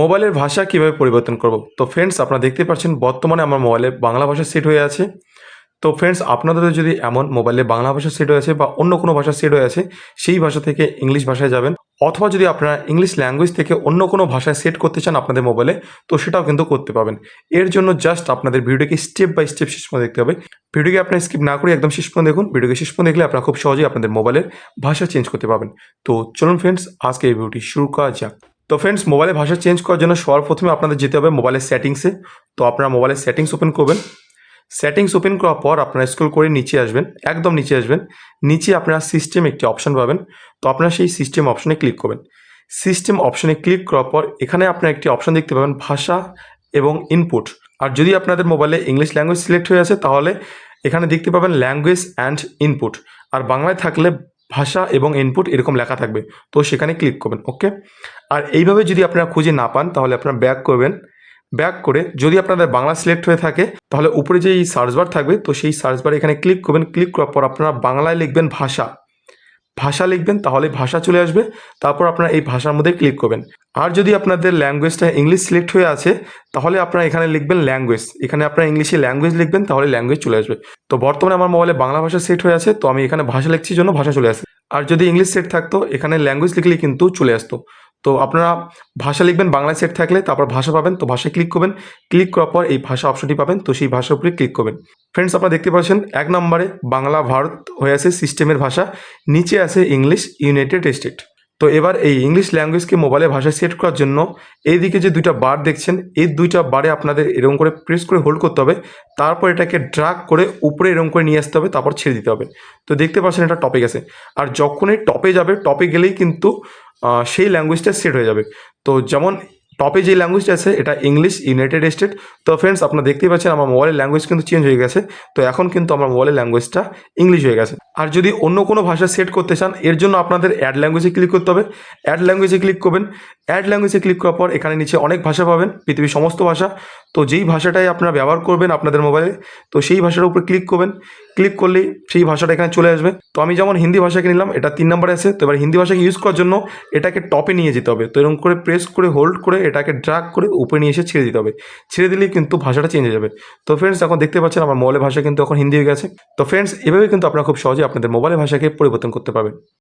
মোবাইলের ভাষা কীভাবে পরিবর্তন করব? তো ফ্রেন্ডস আপনারা দেখতে পাচ্ছেন, বর্তমানে আমার মোবাইলে বাংলা ভাষা সেট হয়ে আছে। তো ফ্রেন্ডস আপনাদের যদি এমন মোবাইলে বাংলা ভাষা সেট হয়ে আছে বা অন্য কোনো ভাষা সেট হয়ে আছে, সেই ভাষা থেকে ইংলিশ ভাষায় যাবেন। অথবা যদি আপনারা ইংলিশ ল্যাঙ্গুয়েজ থেকে অন্য কোনো ভাষায় সেট করতে চান আপনাদের মোবাইলে, তো সেটাও কিন্তু করতে পারবেন। এর জন্য জাস্ট আপনাদের ভিডিওকে স্টেপ বাই স্টেপ শেষ পর্যন্ত দেখতে হবে। ভিডিওকে আপনার স্কিপ না করে একদম শেষ পর্যন্ত দেখুন। ভিডিওকে শেষ পর্যন্ত দেখলে আপনারা খুব সহজেই আপনাদের মোবাইলের ভাষা চেঞ্জ করতে পারবেন। তো চলুন ফ্রেন্ডস আজকে এই ভিডিওটি শুরু করা যাক। তো ফ্রেন্ডস মোবাইলের ভাষা চেঞ্জ করার জন্য সবার প্রথমে আপনাদের যেতে হবে মোবাইলের সেটিংসে তো আপনারা মোবাইলের সেটিংস ওপেন করবেন। সেটিংস ওপেন করার পর আপনারা স্ক্রল করে নিচে আসবেন, একদম নিচে আসবেন। নিচে আপনারা সিস্টেম একটি অপশন পাবেন। তো আপনারা সেই সিস্টেম অপশনে ক্লিক করবেন। সিস্টেম অপশনে ক্লিক করার পর এখানে আপনারা একটি অপশন দেখতে পাবেন, ভাষা এবং ইনপুট আর যদি আপনাদের মোবাইলে ইংলিশ ল্যাঙ্গুয়েজ সিলেক্ট হয়ে আছে তাহলে এখানে দেখতে পাবেন ল্যাঙ্গুয়েজ অ্যান্ড ইনপুট আর বাংলায় থাকলে ভাষা এবং ইনপুট এরকম লেখা থাকবে। তো সেখানে ক্লিক করবেন ওকে আর এইভাবে যদি আপনারা খুঁজে না পান, তাহলে আপনারা ব্যাক করবেন। ব্যাক করে যদি আপনাদের বাংলা সিলেক্ট হয়ে থাকে, তাহলে উপরে যে এই সার্চ বার থাকবে, তো সেই সার্চবার এখানে ক্লিক করবেন। ক্লিক করার পর আপনারা বাংলায় লিখবেন ভাষা। ভাষা লিখবেন, তাহলে ভাষা চলে আসবে। তারপর আপনারা এই ভাষার মধ্যে ক্লিক করবেন। আর যদি আপনাদের ল্যাঙ্গুয়েজটা ইংলিশ সিলেক্ট হয়ে আছে, তাহলে আপনারা এখানে লিখবেন ল্যাঙ্গুয়েজ এখানে আপনারা ইংলিশে ল্যাঙ্গুয়েজ লিখবেন, তাহলে ল্যাঙ্গুয়েজ চলে আসবে। তো বর্তমানে আমার মোবাইলে বাংলা ভাষা সেট হয়ে আছে, তো আমি এখানে ভাষা লিখছি জন্য ভাষা চলে আসে। আর যদি ইংলিশ সেট থাকতো, এখানে ল্যাঙ্গুয়েজ লিখলেই কিন্তু চলে আসতো। তো আপনারা ভাষা লিখবেন, বাংলায় সেট থাকলে তারপর ভাষা পাবেন, তো ভাষায় ক্লিক করবেন। ক্লিক করার পর এই ভাষা অপশনটি পাবেন, তো সেই ভাষার উপরে ক্লিক করবেন। ফ্রেন্ডস আপনারা দেখতে পাচ্ছেন, এক নম্বরে বাংলা, ভারত হয়ে আছে সিস্টেমের ভাষা, নিচে আছে ইংলিশ ইউনাইটেড স্টেট তো এবার এই ইংলিশ ল্যাঙ্গুয়েজকে মোবাইলে ভাষায় সেট করার জন্য এইদিকে যে দুইটা বার দেখছেন, এই দুইটা বারে আপনাদের এরকম করে প্রেস করে হোল্ড করতে হবে, তারপর এটাকে ড্রাগ করে উপরে এরকম করে নিয়ে আসতে হবে, তারপর ছেড়ে দিতে হবে। তো দেখতে পাচ্ছেন এটা টপে গেছে আর যখনই টপে যাবে টপে গেলেই কিন্তু সেই ল্যাঙ্গুয়েজটা সেট হয়ে যাবে। তো যেমন টপে যে ল্যাঙ্গুয়েজটা আছে, এটা ইংলিশ ইউনাইটেড স্টেট তো ফ্রেন্ডস আপনারা দেখতেই পাচ্ছেন আমার মোবাইলের ল্যাঙ্গুয়েজ কিন্তু চেঞ্জ হয়ে গেছে। তো এখন কিন্তু আমার মোবাইলের ল্যাঙ্গুয়েজটা ইংলিশ হয়ে গেছে। আর যদি অন্য কোনো ভাষা সেট করতে চান, এর জন্য আপনাদের অ্যাড ল্যাঙ্গুয়েজে ক্লিক করতে হবে। অ্যাড ল্যাঙ্গুয়েজে ক্লিক করবেন। অ্যাড ল্যাঙ্গুয়েজে ক্লিক করার পর এখানে নিচে অনেক ভাষা পাবেন, পৃথিবীর সমস্ত ভাষা। তো যেই ভাষাটাই আপনারা ব্যবহার করবেন আপনাদের মোবাইলে তো সেই ভাষার উপর ক্লিক করবেন। ক্লিক করলেই সেই ভাষাটা এখানে চলে আসবে। তো আমি যেমন হিন্দি ভাষাকে নিলাম, এটা তিন নম্বরে আছে। তো এবার হিন্দি ভাষাকে ইউজ করার জন্য এটাকে টপে নিয়ে যেতে হবে। তো এরকম করে প্রেস করে হোল্ড করে, এটাকে ড্রাগ করে উপরে নিয়ে এসে ছেড়ে দিতে হবে। ছেড়ে দিলেই কিন্তু ভাষাটা চেঞ্জ হয়ে যাবে। তো ফ্রেন্ডস এখন দেখতে পাচ্ছেন আমার মোবাইলের ভাষা কিন্তু এখন হিন্দি হয়ে গেছে। তো ফ্রেন্ডস এভাবে কিন্তু আপনারা খুব সহজে আপনাদের মোবাইলের ভাষাকে পরিবর্তন করতে পারবেন।